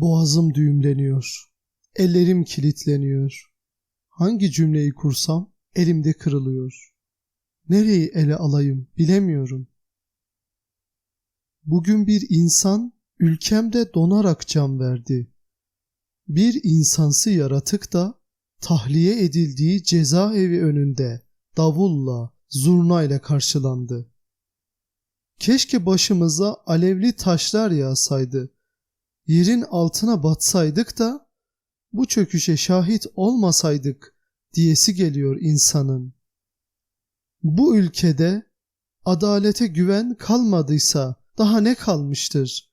Boğazım düğümleniyor. Ellerim kilitleniyor. Hangi cümleyi kursam elimde kırılıyor. Nereyi ele alayım bilemiyorum. Bugün bir insan ülkemde donarak can verdi. Bir insansı yaratık da tahliye edildiği cezaevi önünde davulla, zurnayla karşılandı. Keşke başımıza alevli taşlar yağsaydı. Yerin altına batsaydık da bu çöküşe şahit olmasaydık diyesi geliyor insanın. Bu ülkede adalete güven kalmadıysa daha ne kalmıştır?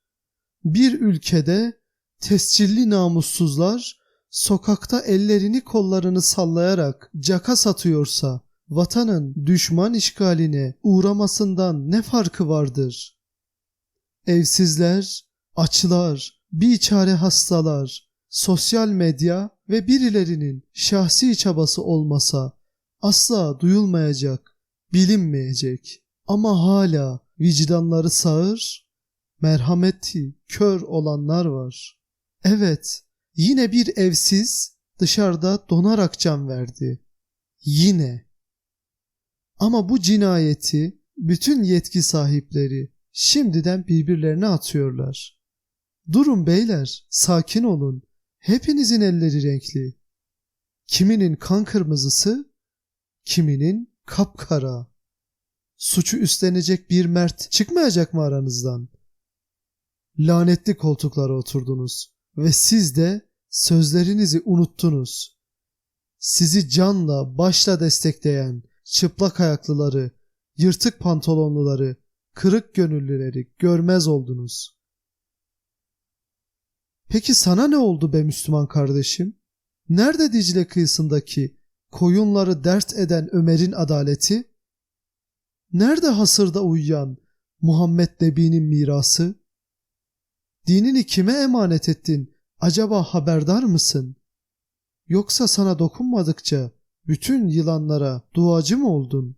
Bir ülkede tescilli namussuzlar sokakta ellerini kollarını sallayarak caka satıyorsa vatanın düşman işgaline uğramasından ne farkı vardır? Evsizler, açlar, biçare hastalar, sosyal medya ve birilerinin şahsi çabası olmasa asla duyulmayacak, bilinmeyecek ama hala vicdanları sağır, merhameti kör olanlar var. Evet, yine bir evsiz dışarıda donarak can verdi. Yine. Ama bu cinayeti bütün yetki sahipleri şimdiden birbirlerine atıyorlar. Durun beyler, sakin olun. Hepinizin elleri renkli. Kiminin kan kırmızısı, kiminin kapkara. Suçu üstlenecek bir mert çıkmayacak mı aranızdan? Lanetli koltuklara oturdunuz ve siz de sözlerinizi unuttunuz. Sizi canla başla destekleyen çıplak ayaklıları, yırtık pantolonluları, kırık gönüllüleri görmez oldunuz. Peki sana ne oldu be Müslüman kardeşim? Nerede Dicle kıyısındaki koyunları dert eden Ömer'in adaleti? Nerede hasırda uyuyan Muhammed Nebi'nin mirası? Dinini kime emanet ettin? Acaba haberdar mısın? Yoksa sana dokunmadıkça bütün yılanlara duacı mı oldun?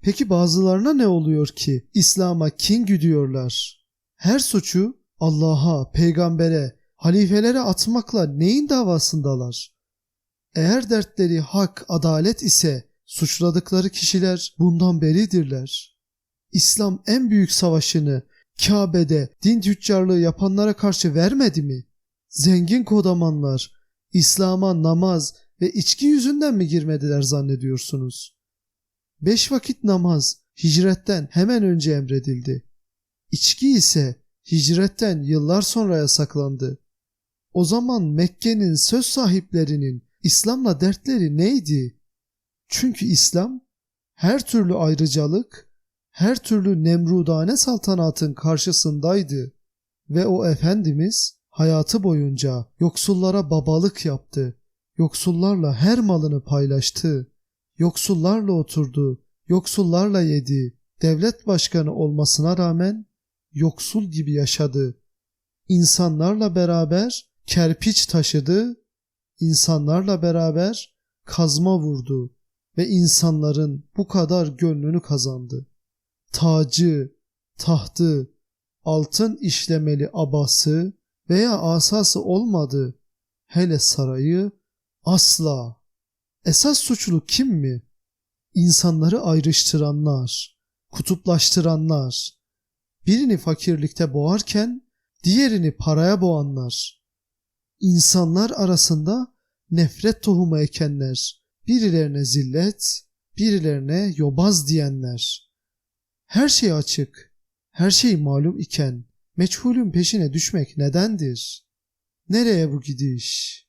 Peki bazılarına ne oluyor ki İslam'a kin güdüyorlar? Her suçu Allah'a, peygambere, halifelere atmakla neyin davasındalar? Eğer dertleri hak, adalet ise suçladıkları kişiler bundan beridirler. İslam en büyük savaşını Kabe'de din tüccarlığı yapanlara karşı vermedi mi? Zengin kodamanlar İslam'a namaz ve içki yüzünden mi girmediler zannediyorsunuz? Beş vakit namaz hicretten hemen önce emredildi. İçki ise hicretten yıllar sonra yasaklandı. O zaman Mekke'nin söz sahiplerinin İslam'la dertleri neydi? Çünkü İslam her türlü ayrıcalık, her türlü nemrudane saltanatın karşısındaydı ve o Efendimiz hayatı boyunca yoksullara babalık yaptı. Yoksullarla her malını paylaştı. Yoksullarla oturdu, yoksullarla yedi. Devlet başkanı olmasına rağmen yoksul gibi yaşadı. İnsanlarla beraber kerpiç taşıdı, insanlarla beraber kazma vurdu ve insanların bu kadar gönlünü kazandı. Tacı, tahtı, altın işlemeli abası veya asası olmadı. Hele sarayı asla. Esas suçlu kim mi? İnsanları ayrıştıranlar, kutuplaştıranlar, birini fakirlikte boğarken diğerini paraya boğanlar, insanlar arasında nefret tohumu ekenler, birilerine zillet, birilerine yobaz diyenler. Her şey açık, her şey malum iken meçhulün peşine düşmek nedendir? Nereye bu gidiş?